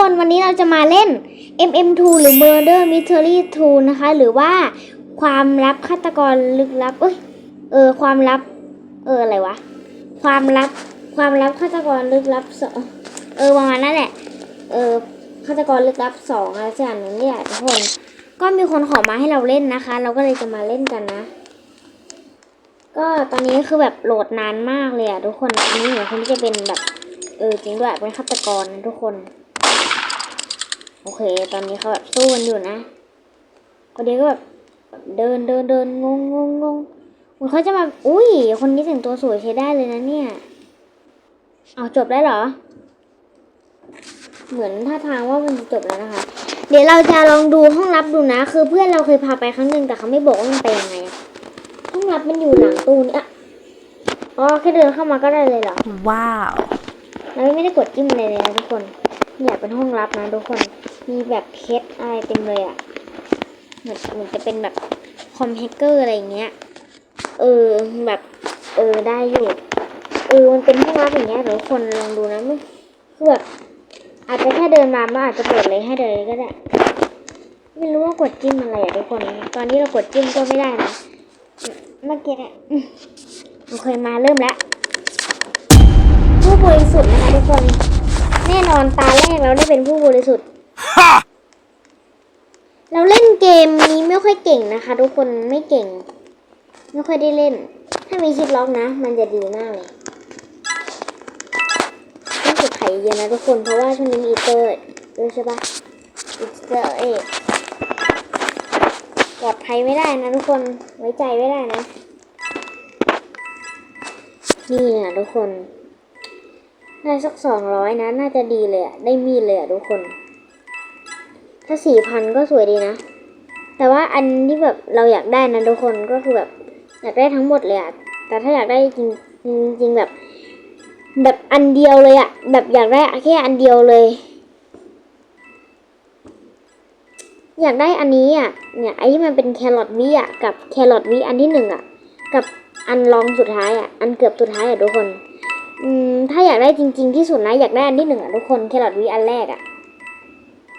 คนวันนี้เราจะมาเล่น MM2 หรือ Murder Mystery 2 นะคะ หรือว่าความลับฆาตกรลึกลับ เอ้ย เออ ความลับ เออ อะไรวะ ความลับ ความลับฆาตกรลึกลับสองเออ ประมาณนั่นแหละ เออ ฆาตกรลึกลับสองอะไรสักอย่างนึงเนี่ยทุกคน ก็มีคนขอมาให้เราเล่นนะคะ เราก็เลยจะมาเล่นกันนะ ก็ตอนนี้คือแบบโหลดนานมากเลยอะทุกคน อันนี้เหมือนคนที่จะเป็นแบบเออจริงด้วยเป็นฆาตกรนะทุกคน โอเค ตอนนี้เขาแบบสู้กันอยู่นะคนนี้ก็แบบเดินเดินเดินงงงงงงเหมือนเขาจะมา อุ้ย คนนี้แต่งตัวสวยใช้ได้เลยนะเนี่ย เอาจบได้เหรอ เหมือนท่าทางว่ามันจะจบแล้วนะคะ เดี๋ยวเราจะลองดูห้องลับดูนะ คือเพื่อนเราเคยพาไปครั้งหนึ่งแต่เขาไม่บอกว่ามันไปยังไงอะห้องลับมันอยู่หลังตู้นี่อะอ๋อแค่เดินเข้ามาก็ได้เลยเหรอ Wow. เราไม่ได้กดจิ้มเลยเลยนะทุกคน เนี่ยเป็นห้องลับนะทุกคน มีแบบเพชรอะไรเต็มเลยอะ่ะเหมือนเหมือนจะเป็นแบบคอมแฮกเกอร์อะไรเงี้ย เออแบบ เออได้อยู่ เออมันเป็นห้องลับอย่างเงี้ยเดี๋ยวคนลองดูนะมันคือแบบอาจจะแค่เดินมามันอาจจะเปิดเลยให้เลยก็ได้ ไม่รู้ว่ากดจิ้มอะไรอะทุกคน ตอนนี้เรากดจิ้มก็ไม่ได้นะ เมื่อกี้เนี่ยโอเคมาเริ่มแล้วผู้บริสุทธิ์นะคะทุกคน แน่นอนตาแรกเราได้เป็นผู้บริสุทธิ์ เราเล่นเกมนี้ไม่ค่อยเก่งนะคะ ทุกคนไม่เก่ง ไม่ค่อยได้เล่น ถ้ามีคลิปล็อกนะ มันจะดีมากเลยต้องกดไขเยอะนะทุกคนเพราะว่าช่วงนี้มีเตอร์ด้วยใช่ปะอีเตอร์เอกปลอดภัยไม่ได้นะทุกคนไว้ใจไม่ได้นะ นี่นะทุกคนได้สักสองร้อยนะ น่าจะดีเลยอะได้มีดเลยอะทุกคน ถ้าสี่พันก็สวยดีนะ แต่ว่าอันที่แบบเราอยากได้นะทุกคนก็คือแบบอยากได้ทั้งหมดเลยอะแต่ถ้าอยากได้จริงจริงแบบ แบบอันเดียวเลยอะแบบอยากได้แค่อันเดียวเลย อยากได้อันนี้อะเนี่ยไอ้ที่มันเป็นแครอทวิอะกับแครอทวิอันที่หนึ่งอะกับอันรองสุดท้ายอะอันเกือบสุดท้ายอะทุกคน อืม ถ้าอยากได้จริง ๆ ที่สุดนะ อยากได้อันที่หนึ่งอะทุกคน แครอทวิอันแรกอะ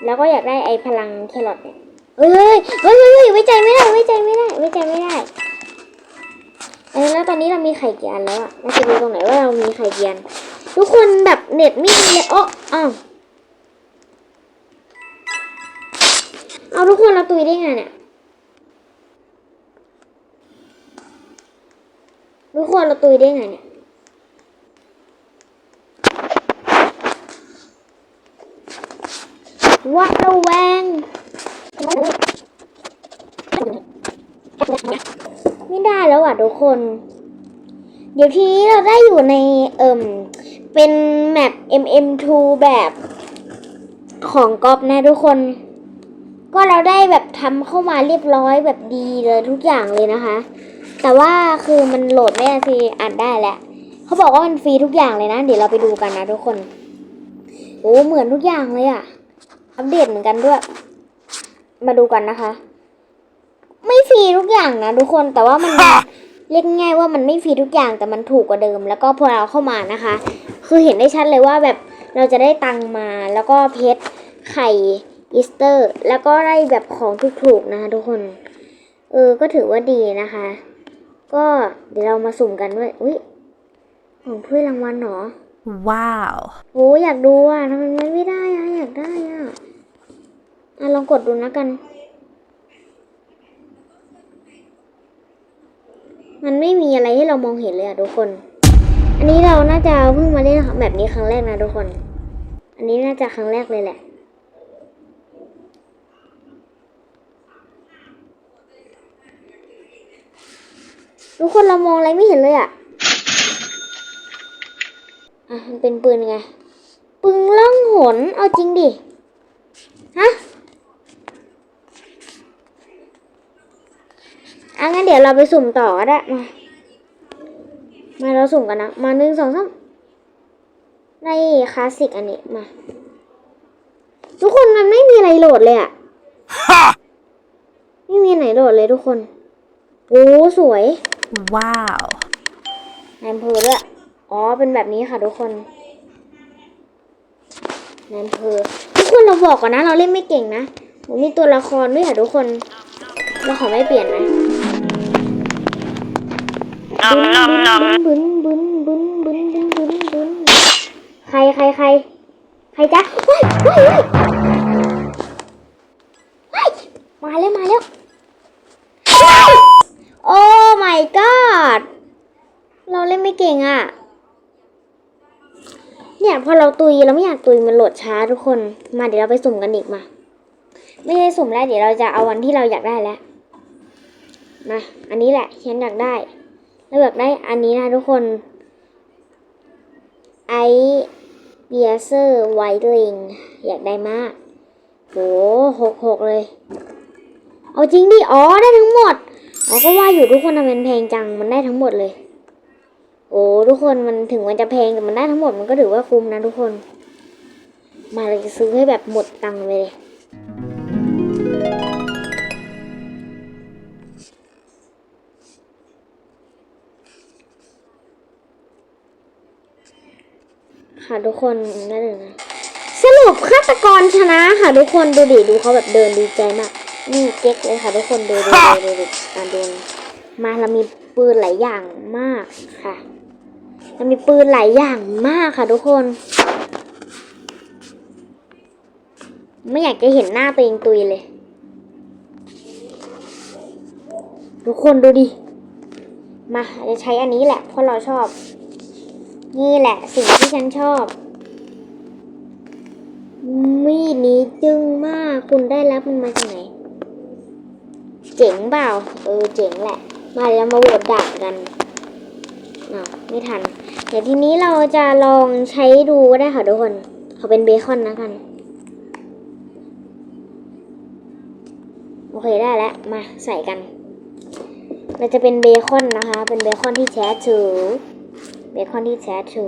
แล้วก็อยากได้ไอ้พลังแครอทเนี่ยเฮ้ยเฮ้ยเฮ้ยไว้ใจไม่ได้ไว้ใจไม่ได้ไว้ใจไม่ได้เออแล้วตอนนี้เรามีไข่กี่อันแล้วอะเราจะดูตรงไหนว่าเรามีไข่กี่อันทุกคนแบบเน็ตไม่ดีเลยโอ้อ้าวเอาทุกคนเราตุยได้ไงเนี่ยทุกคนเราตุยได้ไงเนี่ย วัด ระแวง ไม่ได้แล้วอะทุกคน เดี๋ยวทีนี้เราได้อยู่ในเอ่มเป็นแมป MM2 แบบของกอฟนะทุกคน ก็เราได้แบบทำเข้ามาเรียบร้อยแบบดีเลยทุกอย่างเลยนะคะ แต่ว่าคือมันโหลดไม่ได้สิอ่านได้แหละเขาบอกว่ามันฟรีทุกอย่างเลยนะ เดี๋ยวเราไปดูกันนะทุกคน โอ้เหมือนทุกอย่างเลยอะ อัปเดตเหมือนกันด้วย มาดูกันนะคะ ไม่ฟรีทุกอย่างนะทุกคนแต่ว่ามันเรียกง่ายว่ามันไม่ฟรีทุกอย่างแต่มันถูกกว่าเดิม แล้วก็พอเราเข้ามานะคะ คือเห็นได้ชัดเลยว่าแบบเราจะได้ตังค์มาแล้วก็เพชรไข่อีสเตอร์ แล้วก็ได้แบบของถูกๆนะคะทุกคน เออก็ถือว่าดีนะคะ ก็เดี๋ยวเรามาสุ่มกันด้วยอุ้ยของถ้วยรางวัลเหรอ Wow. โอ้อยากดูอะทำไมมันไม่ได้อะอยากได้อะอะลองกดดูนะกัน มันไม่มีอะไรให้เรามองเห็นเลยอะทุกคน อันนี้เราน่าจะเพิ่งมาเล่นแบบนี้ครั้งแรกนะทุกคน อันนี้น่าจะครั้งแรกเลยแหละทุกคนเรามองอะไรไม่เห็นเลยอะ อะมันเป็นปืนไงปืนล่องหน เอาจริงดิ ฮะอะงั้นเดี๋ยวเราไปสุ่มต่อก็ได้ มา มาเราสุ่มกันนะ มาหนึ่งสองสามได้คลาสสิกอันนี้ มา ทุกคนมันไม่มีอะไรโหลดเลยอะ Ha! ไม่มีไหนโหลดเลยทุกคน โอ้ สวย Wow. นายอำเภอด้วย อ๋อ เป็นแบบนี้ค่ะทุกคนนายอำเภอทุกคนเราบอกก่อนนะ เราเล่นไม่เก่งนะผมมีตัวละครด้วยค่ะทุกคน เราขอไม่เปลี่ยนนะบุนบุนบุนบุนบุนบุนบุนบุนใครใครใครใครจ๊ะเฮ้ยเฮ้ยเฮ้ยเฮ้ยมาแล้วมาแล้วโอ้ my god เราเล่นไม่เก่งอะ เนี่ยพอเราตุยเราไม่อยากตุยมันโหลดช้าทุกคน มาเดี๋ยวเราไปสุ่มกันอีกมา ไม่ได้สุ่มแล้วเดี๋ยวเราจะเอาวันที่เราอยากได้แล้ว มา อันนี้แหละฉันอยากได้เราอยากได้อันนี้นะทุกคน ไอเบียเซอร์ไวท์ลิงอยากได้มากโหหกหกเลย เอาจริงดิ อ๋อได้ทั้งหมด อ๋อก็ว่าอยู่ทุกคนทำไมมันแพงจัง มันได้ทั้งหมดเลย โอ้ทุกคนมันถึงมันจะแพงแต่มันได้ทั้งหมดมันก็ถือว่าคุ้มนะทุกคน มาเลยจะซื้อให้แบบหมดตังค์เลยค่ะทุกคนนั่นเลยนะสรุปฆาตกรชนะค่ะทุกคนดูดิดูเขาแบบเดินดีใจมากนี่เก๊กเลยค่ะทุกคนดูดูดูดูดูการเดินมาเรามีปืนหลายอย่างมากค่ะ มันมีปืนหลายอย่างมากค่ะทุกคน ไม่อยากจะเห็นหน้าตัวเองตุยเลย ทุกคนดูดิ มาจะใช้อันนี้แหละ เพราะเราชอบ นี่แหละสิ่งที่ฉันชอบ มีดนี้จึ้งมากคุณได้รับมันมาจากไหน เจ๋งเปล่า เออเจ๋งแหละ มาเดี๋ยวเรามาโหวตดาบกันอ้าวไม่ทัน เดี๋ยวทีนี้เราจะลองใช้ดูก็ได้ค่ะทุกคนเขาเป็นเบคอนนะกัน โอเคได้แล้ว มาใส่กันเราจะเป็นเบคอนนะคะ เป็นเบคอนที่แท้ทรูเบคอนที่แท้ทรู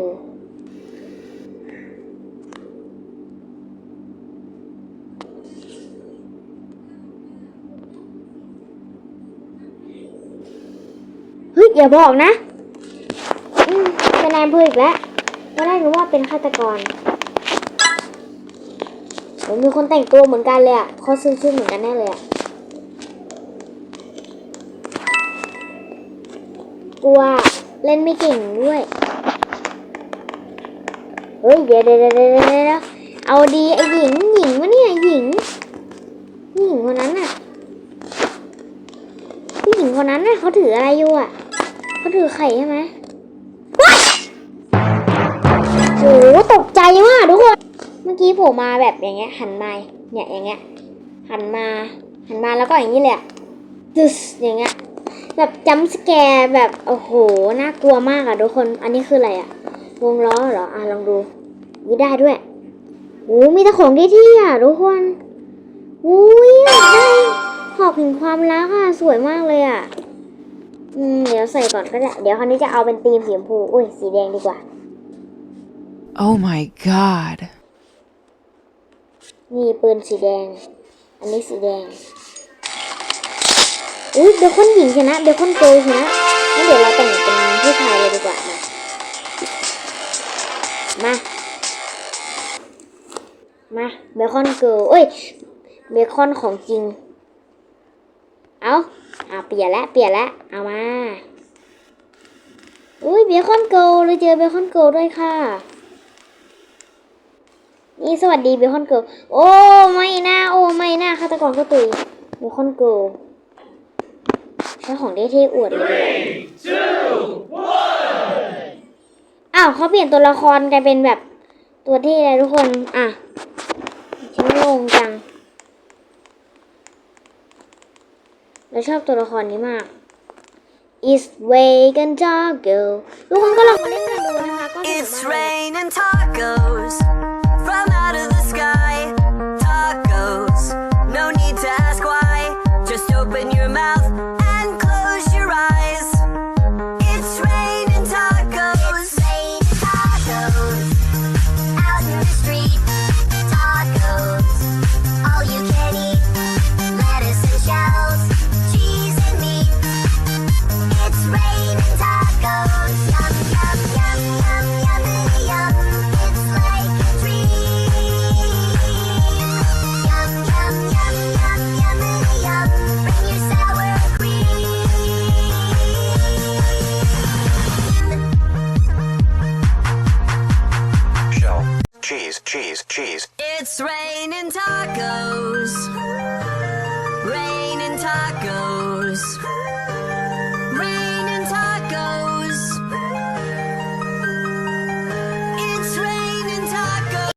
เฮ้ยอย่าบอกนะ เป็นนายอำเภออีกแล้วก็ได้รู้ว่าเป็นฆาตกรโอ้มีคนแต่งตัวเหมือนกันเลยอะเขาซื้อชื่อเหมือนกันแน่เลยอะกลัวเล่นไม่เก่งด้วย เฮ้ยเดี๋ยวเดี๋ยวเดี๋ยวเดี๋ยวเดี๋ยวเอาดีไอ้หญิงหญิงวะเนี่ยหญิงหญิงคนนั้นน่ะผู้หญิงคนนั้นน่ะเขาถืออะไรอยู่อะเขาถือไข่ใช่ไหม มื่อกี้โผล่มาแบบอย่างเงี้ยหันมาเนี่ยอย่างเงี้ยหันมาหันมาแล้วก็อย่างนี้เลยอะดึสอย่างเงี้ยแบบจัมสแกร์แบบโอ้โหน่ากลัวมากอะทุกคนอันนี้คืออะไรอะวงล้อเหรออะลองดูนี่ได้ด้วยโอ้มีแต่ของที่ที่อะทุกคนอุ้ยได้หอบถึงความรักอะสวยมากเลยอะอืมเดี๋ยวใส่ก่อนก็ได้เดี๋ยวคราวนี้จะเอาเป็นธีมสีชมพูอุ้ยสีแดงดีกว่า Oh my god. นี่ปืนสีแดง อันนี้สีแดง อุ้ยเบคอนหญิงชนะเบคอนเกิร์ชนะงั้นเดี๋ยวเราแต่งเป็นผู้ชายเลยดีกว่ามามา มาเบคอนเกิร์ลเอ้ยเบคอนของจริง เอาเอาเปลี่ยนล้วเปลี่ยนล้วเอามา อุ้ยเบคอนเกิร์ลเลยเจอเบคอนเกิร์ลด้วยค่ะ นี่สวัสดีเบคอนเกิร์ลโอ้ไม่น่าโอ้ไม่น่าฆาตกรก็ตุยเบคอนเกิร์ลใช้ของได้เท่อวดเลยอ้าวเขาเปลี่ยนตัวละครกลายเป็นแบบตัวเท่เลยทุกคน อะฉันงงจัง เราชอบตัวละครนี้มาก Is way can toggle ทุกคนก็ลองมาเล่นกันดูนะคะก็สนุกมาก cheese. It's raining tacos. Raining tacos.